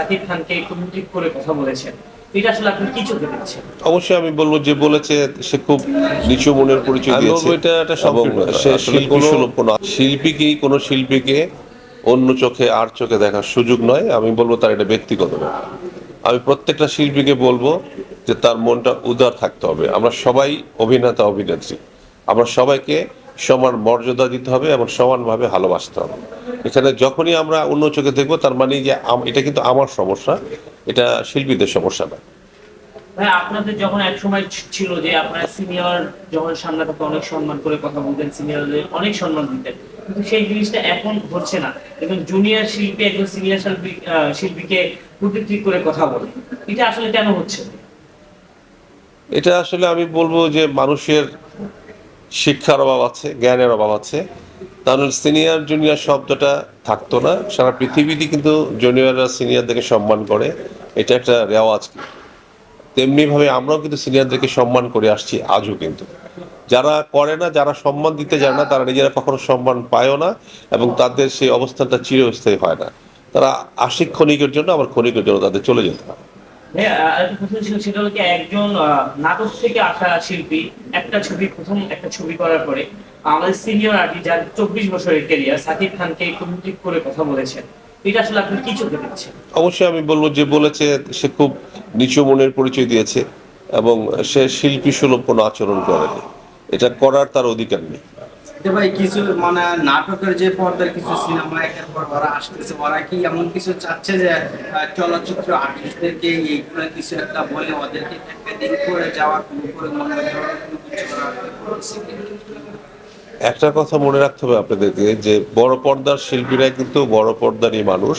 সাকিব খানকে কমিউনিকেট করে কথা বলেছেন। এটা আসলে আপনি কি চোখে দেখছেন? অবশ্যই আমি বলব যে বলেছে সে খুব নিচু মনের পরিচয় দিয়েছে। এটা একটা সে শিল্পী সুলভ কোনো শিল্পীকেই কোনো শিল্পীকে অন্য চোখে আর চোখে দেখার সুযোগ নয়। আমি বলব তার এটা ব্যক্তিগত ব্যাপার। আমি প্রত্যেকটা শিল্পীকে বলব যে তার মনটা উদার থাকতে হবে। আমরা সবাই অভিনেতা অভিনেত্রী। আমরা সবাইকে সমান মর্যাদা দিতে হবে এবং সমানভাবে ভালোবাসতে হবে। এখানে যখনই আমরা অন্য চোখে দেখব তার মানে যে এটা কিন্তু আমার সমস্যা এটা শিল্পীদের সমস্যা না। আপনাদের যখন এক সময় ছিল যে আপনারা সিনিয়র যখন সামনে থাকতে অনেক সম্মান করে কথা বলতেন সিনিয়রদের অনেক সম্মান দিতেন কিন্তু সেই জিনিসটা এখন হচ্ছে না। এবং জুনিয়র শিল্পী একজন সিনিয়র শিল্পী শিল্পীকে করে কথা বলে এটা আসলে কেন হচ্ছে? এটা আসলে আমি বলব যে মানুষের শিক্ষার অভাব আছে জ্ঞানের অভাব আছে। তাহলে সিনিয়র জুনিয়র শব্দটা থাকতো না। সারা পৃথিবীতে কিন্তু জুনিয়ররা সিনিয়রদেরকে সম্মান করে। এটা একটা রেওয়াজ। তেমনিভাবে আমরাও কিন্তু সিনিয়রদেরকে সম্মান করে আসছি আজও কিন্তু। যারা করে না, যারা সম্মান দিতে জানে না, তারা নিজেরা কখনো সম্মান পায়ও না এবং তাদের সেই অবস্থানটা চিরস্থায়ী হয় না। তারা আশিক ক্ষণিকের জন্য, আবার ক্ষণিকের জন্য তাদের চলে যেতে হয়। একজন নাটক থেকে আসা শিল্পী, একটা ছবি, প্রথম একটা ছবি করার পরে আমাদের সিনিয়র আর্টিস্ট যার চব্বিশ বছরের ক্যারিয়ার সাকিব খানকে কমিউনিকেট করে কথা বলেছেন। এটা আসলে আপনি কি চোখে দেখছেন? অবশ্যই আমি বলব যে বলেছে সে খুব নিচু মনের পরিচয় দিয়েছে এবং সে শিল্পী সুলভ কোনো আচরণ করেনি। এটা করার তার অধিকার নেই। যে ভাই কিছু মানে নাটকের যে পর্দার কিছু সিনেমা একের পর ওরা আসতেছে ওরা কি এমন কিছু চাচ্ছে যে চলচ্চিত্র আর্টিস্টদেরকে এইগুলো কিছু একটা বলে ওদেরকে একটা দিন করে যাওয়া কোনো করে মনে হয় একটা কথা মনে রাখতে হবে আপনাদেরকে, যে বড় পর্দার শিল্পীরা কিন্তু বড় পর্দারই মানুষ।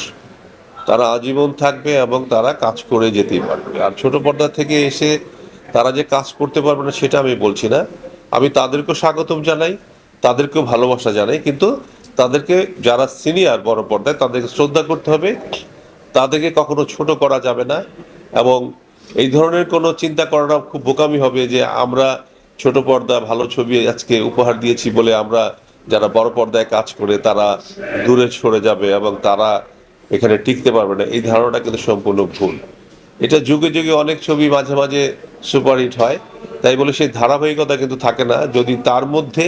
তারা আজীবন থাকবে এবং তারা কাজ করে যেতেই পারবে। আর ছোট পর্দা থেকে এসে তারা যে কাজ করতে পারবে না, সেটা আমি বলছি না। আমি তাদেরকেও স্বাগতম জানাই, তাদেরকেও ভালোবাসা জানাই, কিন্তু তাদেরকে যারা সিনিয়র বড় পর্দায়, তাদেরকে শ্রদ্ধা করতে হবে। তাদেরকে কখনো ছোট করা যাবে না এবং এই ধরনের কোনো চিন্তা করাটা খুব বোকামি হবে যে আমরা ছোট পর্দা, ভালো ছবি আজকে উপহার দিয়েছি বলে আমরা যারা বড় পর্দায় কাজ করে তারা দূরে সরে যাবে এবং তারা এখানে টিকতে পারবে না। এই ধারণাটা কিন্তু সম্পূর্ণ ভুল। এটা যুগে যুগে অনেক ছবি মাঝে মাঝে সুপারহিট হয়। তাই বলে সেই ধারাবাহিকতা কিন্তু থাকে না। যদি তার মধ্যে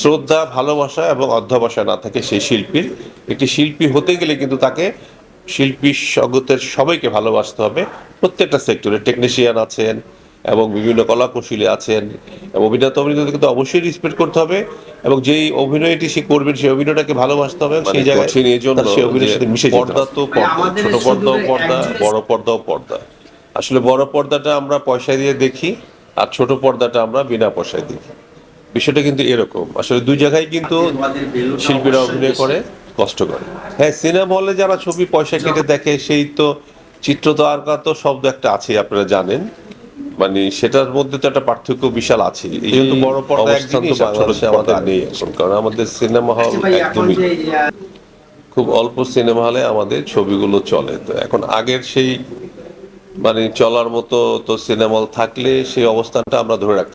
শ্রদ্ধা, ভালোবাসা এবং অধ্যবসায় না থাকে সেই শিল্পীর, একটি শিল্পী হতে গেলে কিন্তু তাকে শিল্পী জগতের সবাইকে ভালোবাসতে হবে। প্রত্যেকটা সেক্টরে টেকনিশিয়ান আছেন এবং বিভিন্ন কলাকুশলী আছেন এবং অভিনেতা অভিনেতাকে কিন্তু অবশ্যই রেসপেক্ট করতে হবে এবং যেই অভিনয়টি সে করবেন সেই অভিনয়টাকে ভালোবাসতে হবে সেই জায়গায় কঠিন জন্য সেই অভিনয়ের সাথে মিশে পর্দা পর্দা তো পর্দা ছোট পর্দাও পর্দা বড় পর্দাও পর্দা। আসলে বড় পর্দাটা আমরা পয়সা দিয়ে দেখি আর ছোট পর্দাটা আমরা বিনা পয়সায় দেখি। বিষয়টা কিন্তু এরকম। আসলে দুই জায়গায় কিন্তু শিল্পীরা অভিনয় করে কষ্ট করে। হ্যাঁ সিনেমা হলে যারা ছবি পয়সা কেটে দেখে সেই তো চিত্র তো আর তো শব্দ একটা আছে আপনারা জানেন। মানে সেটার মধ্যে তো একটা পার্থক্য বিশাল আছে। এই জন্য বড় পর্দা বাংলাদেশে আমাদের নেই এখন কারণ আমাদের সিনেমা হল আচ্ছা একদমই খুব অল্প সিনেমা হলে আমাদের ছবিগুলো চলে। তো এখন আগের সেই মানে চলার মতো তো সিনেমা হল থাকলে সেই অবস্থানটা আমরা ধরে রাখতে